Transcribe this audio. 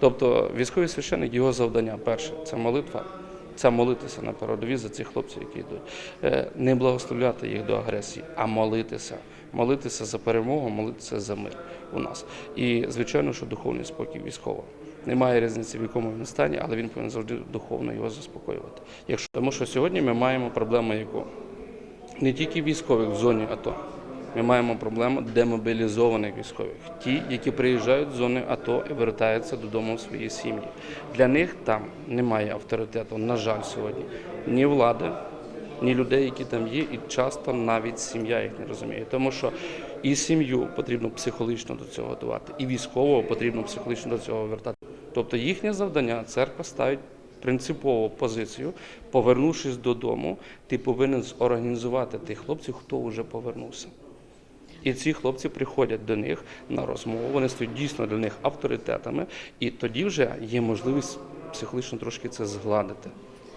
Тобто військовий священник, його завдання перше це молитва. Це молитися на передовій за цих хлопців, які йдуть. Е, Не благословляти їх до агресії, а молитися. Молитися за перемогу, молитися за мир у нас. І звичайно, що духовний спокій військового. Немає різниці, в якому він стані, але він повинен завжди духовно його заспокоювати. Якщо тому, що сьогодні ми маємо проблему, яку не тільки військових в зоні АТО. Ми маємо проблему демобілізованих військових, ті, які приїжджають з зони АТО і вертаються додому в свої сім'ї. Для них там немає авторитету, на жаль, сьогодні ні влади, ні людей, які там є, і часто навіть сім'я їх не розуміє. Тому що і сім'ю потрібно психологічно до цього готувати, і військового потрібно психологічно до цього вертати. Тобто їхнє завдання церква ставить принципову позицію, повернувшись додому, ти повинен зорганізувати тих хлопців, хто вже повернувся. І ці хлопці приходять до них на розмову, вони стають дійсно для них авторитетами, і тоді вже є можливість психологічно трошки це згладити.